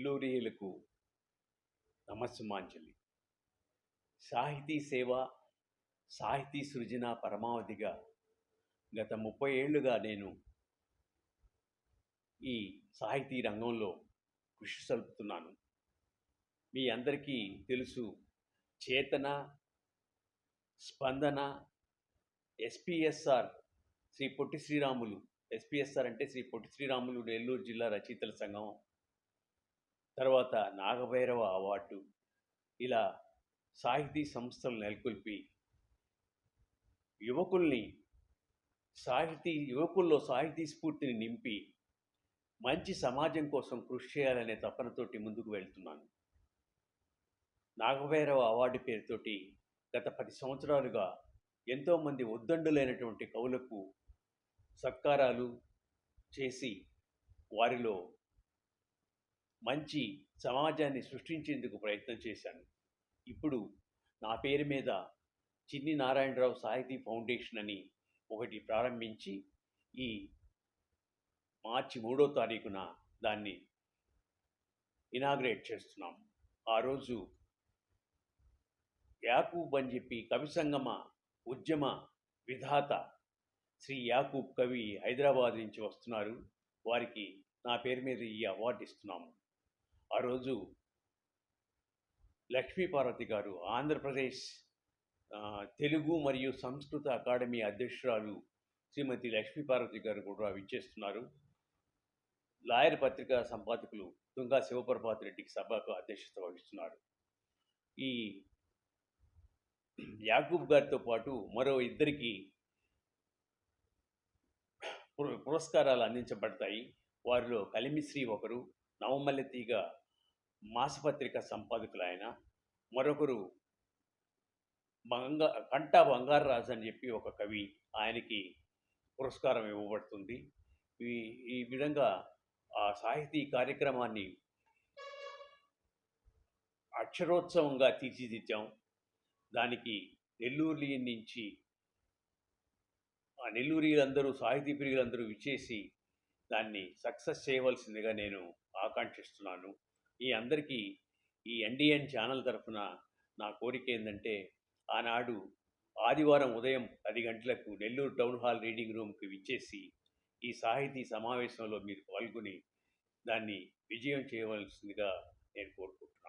ఇల్లూరియలకు నమస్సుమాంజలి. సాహితీ సేవ సాహితీ సృజన పరమావధిగా గత ముప్పై ఏళ్ళుగా నేను ఈ సాహితీ రంగంలో కృషి సలుపుతున్నాను మీ అందరికీ తెలుసు చేతన స్పందన ఎస్పిఎస్ఆర్ శ్రీ పొట్టి శ్రీరాములు. ఎస్పిఎస్ఆర్ అంటే శ్రీ పొట్టి శ్రీరాములు నెల్లూరు జిల్లా రచయితల సంఘం. తర్వాత నాగభైరవ అవార్డు. ఇలా సాహితీ సంస్థలు నెలకొల్పి యువకుల్ని సాహితీ యువకుల్లో సాహితీ స్ఫూర్తిని నింపి మంచి సమాజం కోసం కృషి చేయాలనే తపనతోటి ముందుకు వెళ్తున్నాను. నాగభైరవ అవార్డు పేరుతోటి గత పది సంవత్సరాలుగా ఎంతోమంది ఉద్దండులైనటువంటి కవులకు సత్కారాలు చేసి వారిలో మంచి సమాజాన్ని సృష్టించేందుకు ప్రయత్నం చేశాను. ఇప్పుడు నా పేరు మీద చిన్ని నారాయణరావు సాహితీ ఫౌండేషన్ అని ఒకటి ప్రారంభించి ఈ మార్చి మూడో తారీఖున దాన్ని ఇనాగ్రేట్ చేస్తున్నాం. ఆ రోజు యాకూబ్ అని చెప్పి కవి సంగమ ఉద్యమ విధాత శ్రీ యాకూబ్ కవి హైదరాబాద్ నుంచి వస్తున్నారు. వారికి నా పేరు మీద ఈ అవార్డు ఇస్తున్నాము. ఆ రోజు లక్ష్మీపార్వతి గారు ఆంధ్రప్రదేశ్ తెలుగు మరియు సంస్కృత అకాడమీ అధ్యక్షురాలు శ్రీమతి లక్ష్మీపార్వతి గారు కూడా విచ్చేస్తున్నారు. లాయర్ పత్రికా సంపాదకులు తుంగా శివప్రభాత్ రెడ్డికి సభకు అధ్యక్షత వహిస్తున్నారు. ఈ యాకూబ్ గారితో పాటు మరో ఇద్దరికి పుర- పురస్కారాలు అందించబడతాయి. వారిలో కలిమిశ్రీ ఒకరు నవమల్లె తీగ మాసపత్రిక సంపాదకులు ఆయన మరొకరు బంగా కంటా బంగారరాజు అని చెప్పి ఒక కవి ఆయనకి పురస్కారం ఇవ్వబడుతుంది. ఈ ఈ విధంగా ఆ సాహితీ కార్యక్రమాన్ని అక్షరోత్సవంగా తీర్చిదిద్దాం. దానికి నెల్లూరు నుంచి ఆ నెల్లూరిలందరూ సాహితీ ప్రియులందరూ విచ్చేసి దాన్ని సక్సెస్ చేయవలసిందిగా నేను ఆకాంక్షిస్తున్నాను. ఈ అందరికీ ఈ ఎన్డిఎన్ ఛానల్ తరఫున నా కోరిక ఏంటంటే ఆనాడు ఆదివారం ఉదయం పది గంటలకు నెల్లూరు టౌన్ హాల్ రీడింగ్ రూమ్కి విచ్చేసి ఈ సాహితీ సమావేశంలో మీరు పాల్గొని దాన్ని విజయం చేయవలసిందిగా నేను కోరుకుంటున్నాను.